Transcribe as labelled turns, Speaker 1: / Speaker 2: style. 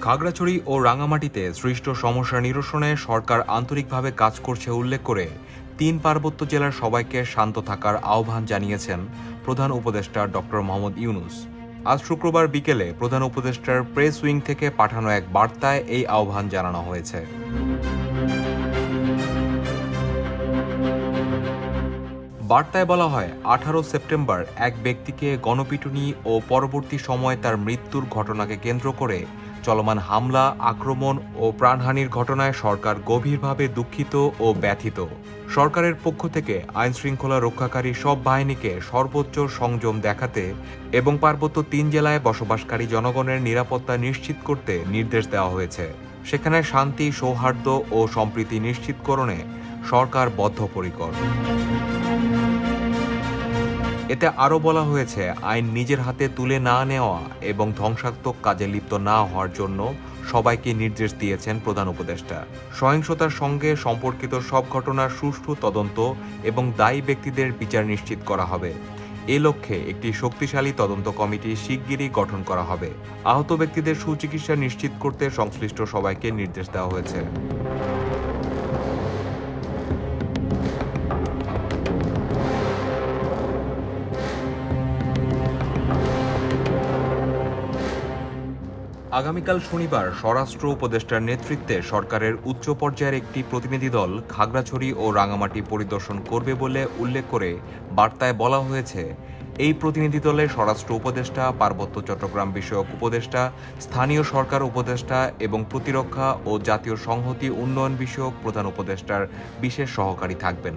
Speaker 1: খাগড়াছড়ি ও রাঙামাটিতে সৃষ্ট সমস্যা নিরসনে সরকার আন্তরিকভাবে কাজ করছে উল্লেখ করে তিন পার্বত্য জেলার সবাইকে শান্ত থাকার আহ্বান জানিয়েছেন প্রধান উপদেষ্টা ডক্টর মোহাম্মদ ইউনুস। আজ শুক্রবার বিকেলে প্রধান উপদেষ্টার প্রেস উইং থেকে পাঠানো এক বার্তায় এই আহ্বান জানানো হয়েছে। বার্তায় বলা হয়, আঠারো সেপ্টেম্বর এক ব্যক্তিকে গণপিটুনি ও পরবর্তী সময়ে তার মৃত্যুর ঘটনাকে কেন্দ্র করে চলমান হামলা, আক্রমণ ও প্রাণহানির ঘটনায় সরকার গভীরভাবে দুঃখিত ও ব্যথিত। সরকারের পক্ষ থেকে আইন শৃঙ্খলা রক্ষাকারী সব বাহিনীকে সর্বোচ্চ সংযম দেখাতে এবং পার্বত্য তিন জেলায় বসবাসকারী জনগণের নিরাপত্তা নিশ্চিত করতে নির্দেশ দেওয়া হয়েছে। সেখানে শান্তি, সৌহার্দ্য ও সম্প্রীতি নিশ্চিতকরণে সরকার বদ্ধপরিকর। এতে আরও বলা হয়েছে, আইন নিজের হাতে তুলে না নেওয়া এবং ধ্বংসাত্মক কাজে লিপ্ত না হওয়ার জন্য সবাইকে নির্দেশ দিয়েছেন প্রধান উপদেষ্টা। সহিংসতার সঙ্গে সম্পর্কিত সব ঘটনার সুষ্ঠু তদন্ত এবং দায়ী ব্যক্তিদের বিচার নিশ্চিত করা হবে। এ লক্ষ্যে একটি শক্তিশালী তদন্ত কমিটি শিগগিরই গঠন করা হবে। আহত ব্যক্তিদের সুচিকিৎসা নিশ্চিত করতে সংশ্লিষ্ট সবাইকে নির্দেশ দেওয়া হয়েছে। আগামীকাল শনিবার স্বরাষ্ট্র উপদেষ্টার নেতৃত্বে সরকারের উচ্চ পর্যায়ের একটি প্রতিনিধি দল খাগড়াছড়ি ও রাঙামাটি পরিদর্শন করবে বলে উল্লেখ করে বার্তায় বলা হয়েছে। এই প্রতিনিধি দলে স্বরাষ্ট্র উপদেষ্টা, পার্বত্য চট্টগ্রাম বিষয়ক উপদেষ্টা, স্থানীয় সরকার উপদেষ্টা এবং প্রতিরক্ষা ও জাতীয় সংহতি উন্নয়ন বিষয়ক প্রধান উপদেষ্টার বিশেষ সহকারী থাকবেন।